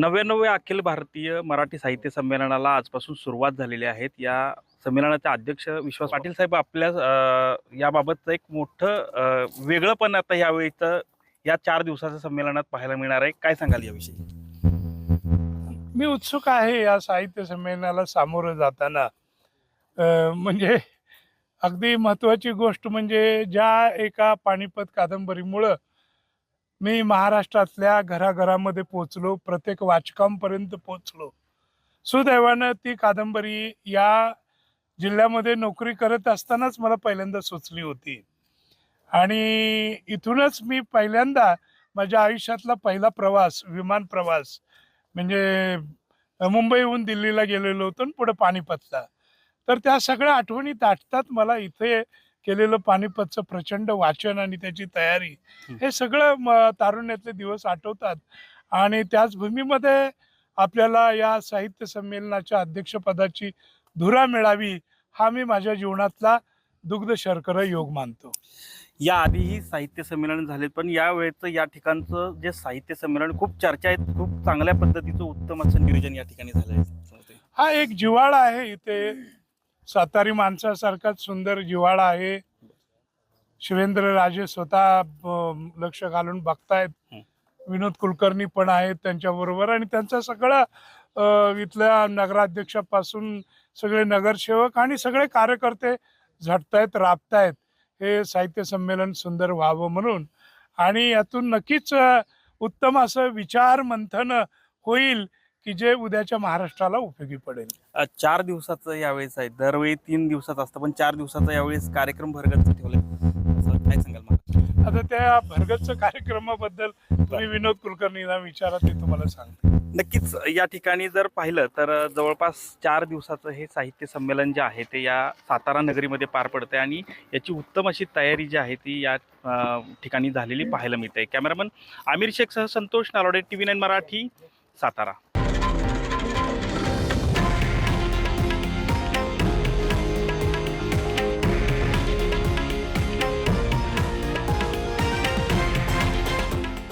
नव्याण्णव्या अखिल भारतीय मराठी साहित्य संमेलनाला आजपासून सुरुवात झालेली आहे. या संमेलनाचे अध्यक्ष विश्वास पाटील साहेब आपल्या याबाबतचं एक मोठं वेगळं वेगळंपण आता यावेळीचं या चार दिवसाच्या संमेलनात पाहायला मिळणार आहे. काय सांगाल याविषयी? मी उत्सुक आहे या साहित्य संमेलनाला सामोरं जाताना. म्हणजे अगदी महत्त्वाची गोष्ट म्हणजे ज्या एका पानिपत कादंबरीमुळं मी महाराष्ट्रातल्या घराघरामध्ये पोचलो प्रत्येक वाचकांपर्यंत पोचलो सुदैवानं ती कादंबरी या जिल्ह्यामध्ये नोकरी करत असतानाच मला पहिल्यांदा सुचली होती. आणि इथूनच मी पहिल्यांदा माझ्या आयुष्यातला पहिला प्रवास विमान प्रवास म्हणजे मुंबईहून दिल्लीला गेलेलो होतो आणि पुढे पानिपतला. तर त्या सगळ्या आठवणी दाटतात मला इथे केलेलं पानिपतचं प्रचंड वाचन आणि त्याची तयारी हे. सगळं म- तारुण्यातले दिवस आठवतात. आणि त्याच भूमीमध्ये आपल्याला या साहित्य संमेलनाच्या अध्यक्षपदाची धुरा मिळावी हा मी माझ्या जीवनातला दुग्ध शर्करा योग मानतो. या आधीही साहित्य संमेलन झाले पण या वेळेचं या ठिकाणचं जे साहित्य संमेलन खूप चर्चा आहेत खूप चांगल्या पद्धतीचं उत्तम असं नियोजन या ठिकाणी झालं आहे हा एक जिव्हाळा आहे इथे. सातारी माणसासारखाच सुंदर जिव्हाळा आहे. शिवेंद्र राजे स्वतः लक्ष घालून बघतायत. विनोद कुलकर्णी पण आहेत त्यांच्याबरोबर आणि त्यांचं सगळं इथल्या नगराध्यक्षापासून सगळे नगरसेवक आणि सगळे कार्यकर्ते झटतायत राबतायत. हे साहित्य संमेलन सुंदर व्हावं म्हणून. आणि यातून नक्कीच उत्तम असं विचार मंथन होईल की जे उद्याच्या महाराष्ट्राला उपयोगी पडेल. अ, चार दिवसाचं यावेळेस आहे. दरवेळी तीन दिवसाचं असतं पण चार दिवसाचा यावेळेस कार्यक्रम भरगतचा ठेवलाय. काय सांगाल मला? आता त्या भरगतच्या कार्यक्रमाबद्दल तुम्ही विनोद कुलकर्णीला विचारा ते तुम्हाला सांगते नक्कीच या ठिकाणी जर पाहिलं तर जवळपास चार दिवसाचं हे साहित्य संमेलन जे आहे ते या सातारा नगरीमध्ये पार पडते आणि याची उत्तम अशी तयारी जी आहे ती या अ, ठिकाणी झालेली पाहायला मिळते कॅमेरामन आमिर शेख सह Santosh Nalode T V nine Marathi Satara.